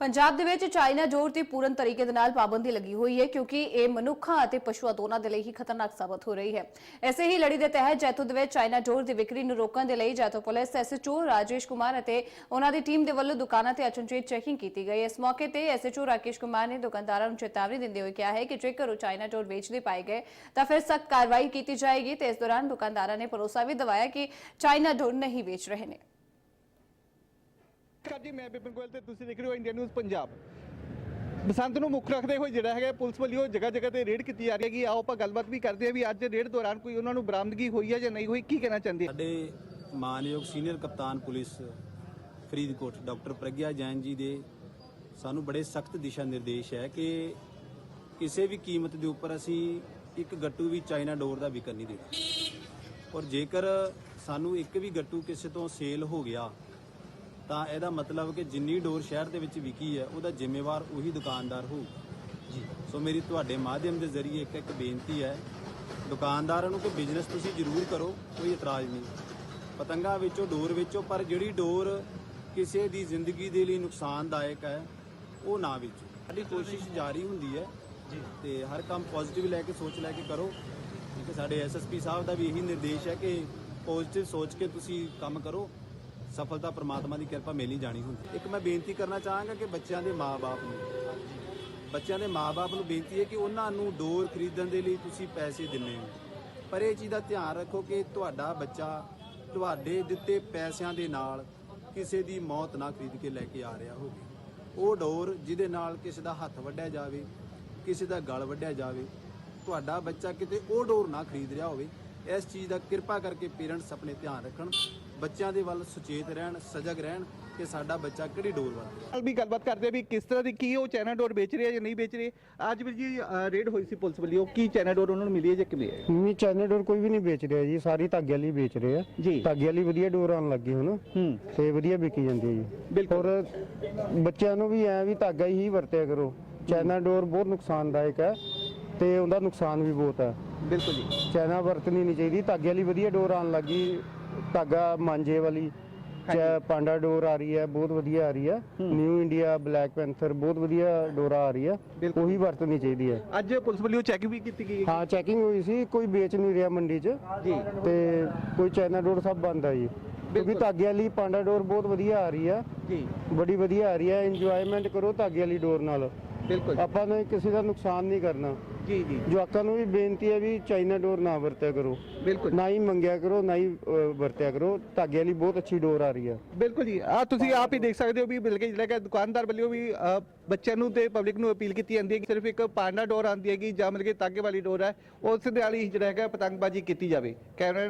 ਪੰਜਾਬ ਦੇ ਵਿੱਚ ਚਾਈਨਾ ਡੋਰ ਤੇ ਪੂਰਨ ਤਰੀਕੇ ਦੇ ਨਾਲ ਪਾਬੰਦੀ ਲੱਗੀ ਹੋਈ ਹੈ ਕਿਉਂਕਿ ਇਹ ਮਨੁੱਖਾਂ ਅਤੇ ਪਸ਼ੂਆਂ ਦੋਨਾਂ ਦੇ ਲਈ ਹੀ ਖਤਰਨਾਕ ਸਾਬਤ ਹੋ ਰਹੀ ਹੈ। ਐਸੇ ਹੀ ਲੜੀ ਦੇ ਤਹਿਤ ਜੈਤੋ ਦੇ ਵਿੱਚ ਚਾਈਨਾ ਡੋਰ ਦੀ ਵਿਕਰੀ ਨੂੰ ਰੋਕਣ ਦੇ ਲਈ ਜੈਤੋ ਪੁਲਿਸ ਐਸਐਚਓ ਰਾਜੇਸ਼ ਕੁਮਾਰ ਅਤੇ ਉਹਨਾਂ ਦੀ ਟੀਮ ਦੇ ਵੱਲੋਂ ਦੁਕਾਨਾਂ ਤੇ ਅਚਨਚੇਤ ਚੈਕਿੰਗ ਕੀਤੀ ਗਈ। ਇਸ ਮੌਕੇ ਤੇ ਐਸਐਚਓ ਰਾਕੇਸ਼ ਕੁਮਾਰ ਨੇ ਦੁਕਾਨਦਾਰਾਂ ਨੂੰ ਚੇਤਾਵਨੀ ਦਿੰਦੇ ਹੋਏ ਕਿਹਾ ਹੈ ਕਿ ਜੇਕਰ ਉਹ ਚਾਈਨਾ ਡੋਰ ਵੇਚਦੇ ਪਾਏ ਗਏ, ਤਾਂ ਫਿਰ ਸਖਤ ਕਾਰਵਾਈ ਕੀਤੀ ਜਾਏਗੀ ਤੇ ਇਸ ਦੌਰਾਨ ਦੁਕਾਨਦਾਰਾਂ ਨੇ ਭਰੋਸਾ ਵੀ ਦਿਵਾਇਆ ਕਿ ਚਾਈਨਾ ਡੋਰ ਨਹੀਂ ਵੇਚ ਰਹੇ ਨੇ। ਨਮਸਕਾਰ ਜੀ, ਮੈਂ ਬਿਪਨ ਗੋਇਲ ਤੇ ਤੁਸੀਂ ਦੇਖ ਰਹੇ ਹੋ ਇੰਡੀਆ ਨਿਊਜ਼ ਪੰਜਾਬ। ਬਸੰਤ ਨੂੰ ਮੁੱਖ ਰੱਖਦੇ ਹੋਏ ਜਿਹੜਾ ਹੈਗਾ, ਪੁਲਿਸ ਵੱਲੋਂ ਜਗ੍ਹਾ ਜਗ੍ਹਾ ਤੇ ਰੇਡ ਕੀਤੀ ਜਾ ਰਹੀ ਹੈਗੀ। ਆਓ ਆਪਾਂ ਗੱਲਬਾਤ ਵੀ ਕਰਦੇ ਹਾਂ ਵੀ ਅੱਜ ਰੇਡ ਦੌਰਾਨ ਕੋਈ ਉਹਨਾਂ ਨੂੰ ਬਰਾਮਦਗੀ ਹੋਈ ਹੈ ਜਾਂ ਨਹੀਂ ਹੋਈ, ਕੀ ਕਹਿਣਾ ਚਾਹੁੰਦੇ ਆ? ਸਾਡੇ ਮਾਨਯੋਗ ਸੀਨੀਅਰ ਕਪਤਾਨ ਪੁਲਿਸ ਫਰੀਦਕੋਟ ਡਾਕਟਰ ਪ੍ਰਗਿਆ ਜੈਨ ਜੀ ਦੇ ਸਾਨੂੰ ਬੜੇ ਸਖਤ ਦਿਸ਼ਾ ਨਿਰਦੇਸ਼ ਹੈ ਕਿ ਕਿਸੇ ਵੀ ਕੀਮਤ ਦੇ ਉੱਪਰ ਅਸੀਂ ਇੱਕ ਗੱਟੂ ਵੀ ਚਾਈਨਾ ਡੋਰ ਦਾ ਵਿਕਣ ਨਹੀਂ ਦੇਣਾ। ਔਰ ਜੇਕਰ ਸਾਨੂੰ ਇੱਕ ਵੀ ਗੱਟੂ ਕਿਸੇ ਤੋਂ ਸੇਲ ਹੋ ਗਿਆ ਤਾਂ ਇਹਦਾ ਮਤਲਬ ਕਿ ਜਿੰਨੀ ਡੋਰ ਸ਼ਹਿਰ ਦੇ ਵਿੱਚ ਵਿਕੀ ਹੈ ਉਹਦਾ ਜ਼ਿੰਮੇਵਾਰ ਉਹੀ ਦੁਕਾਨਦਾਰ ਹੋਊ। ਜੀ। ਸੋ ਮੇਰੀ ਤੁਹਾਡੇ ਮਾਧਿਅਮ ਦੇ ਜ਼ਰੀਏ ਇੱਕ ਇੱਕ ਬੇਨਤੀ ਹੈ ਦੁਕਾਨਦਾਰਾਂ ਨੂੰ ਕਿ ਬਿਜ਼ਨਸ ਤੁਸੀਂ ਜ਼ਰੂਰ ਕਰੋ ਕੋਈ ਇਤਰਾਜ਼ ਨਹੀਂ। ਪਤੰਗਾ ਵਿੱਚੋਂ ਡੋਰ ਵਿੱਚੋਂ ਪਰ ਜਿਹੜੀ ਡੋਰ ਕਿਸੇ ਦੀ ਜ਼ਿੰਦਗੀ ਦੇ ਲਈ ਨੁਕਸਾਨਦਾਇਕ ਹੈ ਉਹ ਨਾ ਵੇਚੋ। ਸਾਡੀ ਕੋਸ਼ਿਸ਼ ਜਾਰੀ ਹੁੰਦੀ ਹੈ ਤੇ ਹਰ ਕੰਮ ਪੋਜ਼ਿਟਿਵ ਲੈ ਕੇ ਸੋਚ ਲੈ ਕੇ ਕਰੋ। ਕਿਉਂਕਿ ਸਾਡੇ ਐਸਐਸਪੀ ਸਾਹਿਬ ਦਾ ਵੀ ਇਹੀ ਨਿਰਦੇਸ਼ ਹੈ ਕਿ ਪੋਜ਼ਿਟਿਵ ਸੋਚ ਕੇ ਤੁਸੀਂ ਕੰਮ ਕਰੋ। ਸਫਲਤਾ ਪ੍ਰਮਾਤਮਾ ਦੀ ਕਿਰਪਾ ਮਿਲ ਹੀ ਜਾਣੀ ਹੁੰਦੀ ਇੱਕ ਮੈਂ ਬੇਨਤੀ ਕਰਨਾ ਚਾਹਾਂਗਾ ਕਿ ਬੱਚਿਆਂ ਦੇ ਮਾਪੇ ਨੂੰ, ਬੱਚਿਆਂ ਦੇ ਮਾਪੇ ਨੂੰ ਬੇਨਤੀ ਹੈ ਕਿ ਉਹਨਾਂ ਨੂੰ ਡੋਰ ਖਰੀਦਣ ਦੇ ਲਈ ਤੁਸੀਂ ਪੈਸੇ ਦਿੰਨੇ ਹੋ। ਪਰ ਇਹ ਚੀਜ਼ ਦਾ ਧਿਆਨ ਰੱਖੋ ਕਿ ਤੁਹਾਡਾ ਬੱਚਾ ਤੁਹਾਡੇ ਦਿੱਤੇ ਪੈਸਿਆਂ ਦੇ ਨਾਲ ਕਿਸੇ ਦੀ ਮੌਤ ਨਾ ਖਰੀਦ ਕੇ ਲੈ ਕੇ ਆ ਰਿਹਾ ਹੋਵੇ। ਉਹ ਡੋਰ ਜਿਹਦੇ ਨਾਲ ਕਿਸੇ ਦਾ ਹੱਥ ਵੱਢਿਆ ਜਾਵੇ, ਕਿਸੇ ਦਾ ਗਲ ਵੱਢਿਆ ਜਾਵੇ, ਤੁਹਾਡਾ ਬੱਚਾ ਕਿਤੇ ਉਹ ਡੋਰ ਨਾ ਖਰੀਦ ਰਿਹਾ ਹੋਵੇ, ਇਸ ਚੀਜ਼ ਦਾ ਕਿਰਪਾ ਕਰਕੇ ਪੇਰੈਂਟਸ ਆਪਣੇ ਧਿਆਨ ਰੱਖਣ। ਬੱਚਿਆਂ ਦੇ ਵੱਲ ਸੁਚੇਤ ਰਹਿਣ ਸਜਗ ਰਹਿਣ ਕਿ ਸਾਡਾ ਬੱਚਾ ਕਿਹੜੀ ਡੋਰ ਵਰਤੇ ਨਾਲ ਵੀ ਗੱਲਬਾਤ ਕਰਦੇ ਆ ਵੀ ਕਿਸ ਤਰ੍ਹਾਂ ਦੀ ਕੀ ਉਹ ਚਾਈਨਾ ਡੋਰ ਵੇਚ ਰਹੇ ਆ ਜਾਂ ਨਹੀਂ ਵੇਚ ਰਹੇ। ਅੱਜ ਵੀ ਜੀ ਰੇਡ ਹੋਈ ਸੀ ਪੁਲਿਸ ਵੱਲੋਂ। ਕੀ ਚਾਈਨਾ ਡੋਰ ਉਹਨਾਂ ਨੂੰ ਮਿਲੀ ਹੈ ਜਾਂ ਕਿਵੇਂ ਹੈ ਨਹੀਂ ਚਾਈਨਾ ਡੋਰ ਕੋਈ ਵੀ ਨਹੀਂ ਵੇਚ ਰਿਹਾ ਜੀ। ਸਾਰੀ ਧਾਗੇ ਵਾਲੀ ਵੇਚ ਰਹੇ ਆ। ਜੀ। ਧਾਗੇ ਵਾਲੀ ਵਧੀਆ ਡੋਰ ਆਉਣ ਲੱਗੀ ਹੁਣ। ਹੂੰ। ਤੇ ਵਧੀਆ ਵਿਕੀ ਜਾਂਦੀ ਹੈ ਜੀ। ਬਿਲਕੁਲ। ਔਰ ਬੱਚਿਆਂ ਨੂੰ ਵੀ ਐ ਵੀ ਧਾਗਾ ਹੀ ਵਰਤਿਆ ਕਰੋ। ਚਾਈਨਾ ਡੋਰ ਬਹੁਤ ਨੁਕਸਾਨਦਾਇਕ ਹੈ ਤੇ ਉਹਦਾ ਨੁਕਸਾਨ ਵੀ ਬਹੁਤ ਹੈ। ਬਿਲਕੁਲ ਜੀ। ਚਾਈਨਾ ਵਰਤਣੀ ਨਹੀਂ ਚਾਹੀਦੀ। ਧਾਗੇ ਵਾਲੀ ਵਧੀਆ ਡੋਰ ਆਉਣ ਲੱਗੀ। ਧਾਗਾ ਮਾਂਜੇ ਵਾਲੀ ਚਾ ਪਾਂਡਾ ਡੋਰ ਆ ਰਹੀ ਹੈ ਬਹੁਤ ਵਧੀਆ ਆ ਰਹੀ ਹੈ। ਨਿਊ ਇੰਡੀਆ ਬਲੈਕ ਪੈਂਥਰ ਬਹੁਤ ਵਧੀਆ ਡੋਰਾ ਆ ਰਹੀ ਹੈ। ਉਹੀ ਵਰਤਣੀ ਚਾਹੀਦੀ ਹੈ। ਅੱਜ ਪੁਲਿਸ ਵੱਲੋਂ ਚੈੱਕ ਵੀ ਕੀਤੀ ਗਈ ਹੈ ਹਾਂ ਚੈਕਿੰਗ ਹੋਈ ਸੀ ਕੋਈ ਵੇਚ ਨਹੀਂ ਰਿਹਾ ਮੰਡੀ 'ਚ। ਜੀ। ਤੇ ਕੋਈ ਚਾਈਨਾ ਡੋਰ ਸਭ ਬੰਦ ਆ ਜੀ। ਕਿਉਂਕਿ। ਧਾਗੇ ਵਾਲੀ ਪਾਂਡਾ ਡੋਰ ਬਹੁਤ ਵਧੀਆ ਆ ਰਹੀ ਜੀ। ਬੜੀ ਵਧੀਆ ਆ ਰਹੀ ਆ ਇੰਜੋਇਮੈਂਟ ਕਰੋ ਧਾਗੇ ਵਾਲੀ ਡੋਰ ਨਾਲ। ਬਿਲਕੁਲ। ਆਪਾਂ ਨੇ ਕਿਸੇ ਦਾ ਨੁਕਸਾਨ ਨਹੀਂ ਕਰਨਾ। ਜੀ ਜੀ। ਜਵਾਕਾਂ ਨੂੰ ਵੀ ਬੇਨਤੀ ਹੈ ਵੀ ਚਾਈਨਾ ਡੋਰ ਨਾ ਵਰਤਿਆ ਕਰੋ। ਬਿਲਕੁਲ। ਨਾ ਹੀ ਮੰਗਿਆ ਕਰੋ ਨਾ ਹੀ ਅ, ਵਰਤਿਆ ਕਰੋ। ਧਾਗੇ ਵਾਲੀ ਬਹੁਤ ਅੱਛੀ ਡੋਰ ਆ ਰਹੀ ਆ ਬਿਲਕੁਲ ਜੀ। ਆ ਤੁਸੀਂ ਆਪ ਹੀ ਦੇਖ ਸਕਦੇ ਹੋ ਵੀ ਬਲਕਿ ਜਿਹੜਾ ਕਿ ਦੁਕਾਨਦਾਰ ਵੱਲੋਂ ਵੀ ਅ, ਬੱਚਿਆਂ ਨੂੰ ਤੇ ਪਬਲਿਕ ਨੂੰ ਅਪੀਲ ਕੀਤੀ ਜਾਂਦੀ ਹੈ ਕਿ ਸਿਰਫ ਇੱਕ ਪਾਂਡਾ ਡੋਰ ਆਉਂਦੀ ਹੈਗੀ ਜਾਂ ਮਤਲਬ ਕਿ ਤਾਗੇ ਵਾਲੀ ਡੋਰ ਹੈ ਉਸ ਦੇ ਨਾਲ ਹੀ ਜਿਹੜਾ ਹੈਗਾ ਪਤੰਗਬਾਜ਼ੀ ਕੀਤੀ ਜਾਵੇ। ਕੈਮਰਾ